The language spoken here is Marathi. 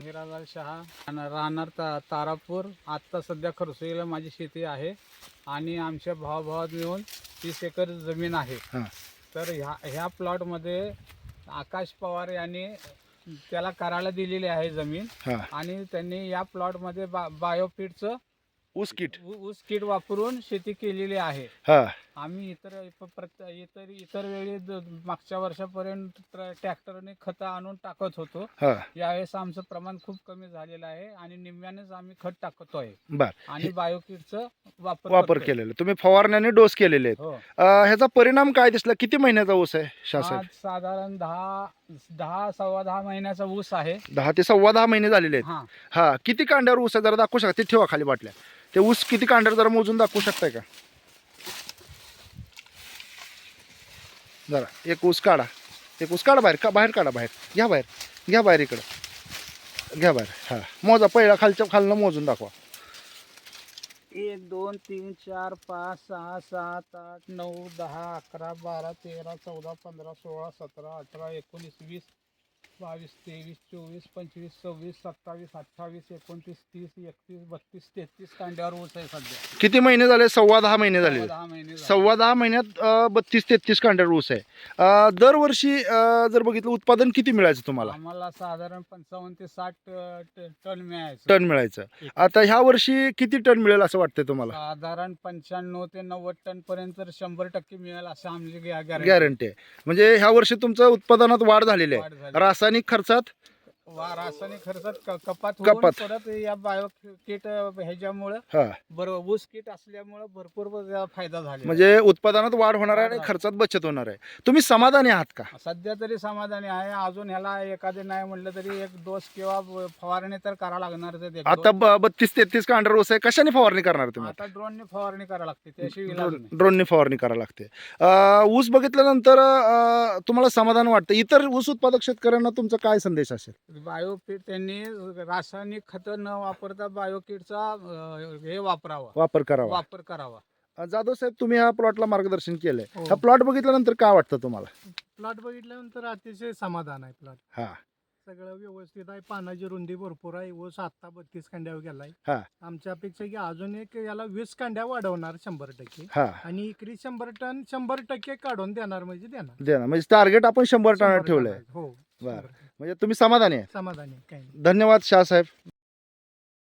हिरालाल शहा आणि राहणार ता तारापूर. आत्ता सध्या खरसुईला माझी शेती आहे आणि आमच्या भावाभावात मिळून तीस एकर जमीन आहे. तर ह्या ह्या प्लॉटमध्ये आकाश पवार यांनी त्याला करायला दिलेली आहे जमीन आणि त्यांनी या प्लॉटमध्ये बा बायोफिटचं ऊस किट. ऊस किट वापरून शेती केलेली आहे. आम्ही इतर प- प्रत- इतर इतर वेळी द- मागच्या वर्षापर्यंत ट्र- ट्रॅक्टरने खतं आणून टाकत होतो. हा. यावेळेस आमचं प्रमाण खूप कमी झालेलं आहे आणि निम्म्यानेच आम्ही खत टाकतोय. बर. आणि बायोकिटचं वापर वापर करतोय. केलेला. तुम्ही फवारण्याने डोस केलेले आहेत. हो. अं, ह्याचा परिणाम काय दिसला? किती महिन्याचा ऊस आहे शासन? आज साधारण दहा दहा सव्वा दहा महिन्याचा ऊस आहे. दहा ते सव्वा दहा महिने झालेले आहेत. हा. हा किती कांड्यावर ऊस आहे? जरा दाखवू शकता. ते ठेवा खाली बाटल्या. ते ऊस किती कांड्यावर जरा मोजून दाखवू शकताय का? जरा एक ऊस काढा. एक ऊस काढा बाहेर का बाहेर काढा बाहेर. घ्या बाहेर. घ्या बाहेर इकडं. घ्या बाहेर. हां. मोजा पहिला खालच्या खालनं मोजून दाखवा. एक दोन तीन चार पाच सहा सात आठ नऊ दहा अकरा बारा तेरा चौदा पंधरा सोळा सतरा अठरा एकोणीस वीस बावीस तेवीस चोवीस पंचवीस सव्वीस सत्तावीस अठ्ठावीस एकोणतीस तीस एकतीस बत्तीस तेहतीस कांड्यावर ऊस आहे सध्या. किती महिने झाले? सव्वा दहा महिने झाले. दहा महिने झाले. सव्वा दहा महिन्यात अं, बत्तीस तेहतीस कांड्यावर ऊस आहे. अं, दरवर्षी अं, जर बघितलं उत्पादन किती मिळायचं तुम्हाला? आम्हाला साधारण पंचावन्न ते साठ अ, ट- टन मिळायचं. टन मिळायचं. आता ह्या वर्षी किती टन मिळेल असं वाटतंय तुम्हाला? साधारण पंच्याण्णव ते नव्वद टन पर्यंत तर शंभर टक्के मिळेल असं आमची गॅरंटी. गॅरंटी आहे. म्हणजे ह्या वर्षी तुमचं उत्पादनात वाढ झालेली आहे. वाढ झाली. रासायनिक खर्चात वा- रासायनिक खर्चात क- कपात कपात. परत या बायो किट ह्याच्यामुळं हा. बरोबर ऊस किट असल्यामुळं भरपूर फायदा झाला म्हणजे उत्पादनात वाढ होणार आहे आणि. खर्चात बचत होणार आहे. तुम्ही समाधानी आहात का? सध्या तरी समाधानी आहे. अजून ह्याला एखादे नाही म्हटलं तरी एक डोस किंवा ब- फवारणी तर करा लागणार आता ब- बत्तीस तेहतीस कांड्यावर ऊस आहे. कशाने फवारणी करणार तुम्ही? आता ड्रोनने फवारणी करा लागते त्याशिवाय इलाज ड्रोन- ड्रोनने फवारणी करावी लागते. अं, ऊस बघितल्यानंतर अं, तुम्हाला समाधान वाटतं. इतर ऊस उत्पादक शेतकऱ्यांना तुमचा काय संदेश असेल? नाही बायोकिट त्यांनी रासायनिक खतं न वापरता बायोकिटचा हे वापरावा. वापर करावा. वापर करावा. अं, जाधव साहेब तुम्ही ह्या प्लॉटला मार्गदर्शन केलंय. हो. हा प्लॉट बघितल्यानंतर काय वाटतं तुम्हाला? प्लॉट बघितल्यानंतर अतिशय समाधान आहे प्लॉट. हा. सगळं व्यवस्थित आहे. पानाची रुंदी भरपूर आहे. ऊस आत्ता बत्तीस कांड्यावर गेलाय. हा. आमच्या अपेक्षा की अजून एक याला वीस कांड्या वाढवणार शंभर टक्के. हा. आणि इकरी शंभर टन शंभर टक्के काढून देणार म्हणजे देणार. दे ना म्हणजे टार्गेट आपण शंभर शंभर ठेवलंय. हो. बरं. शंभर. म्हणजे तुम्ही समाधानी आहे. समाधानी आहे, काही नाही. धन्यवाद शाह साहेब.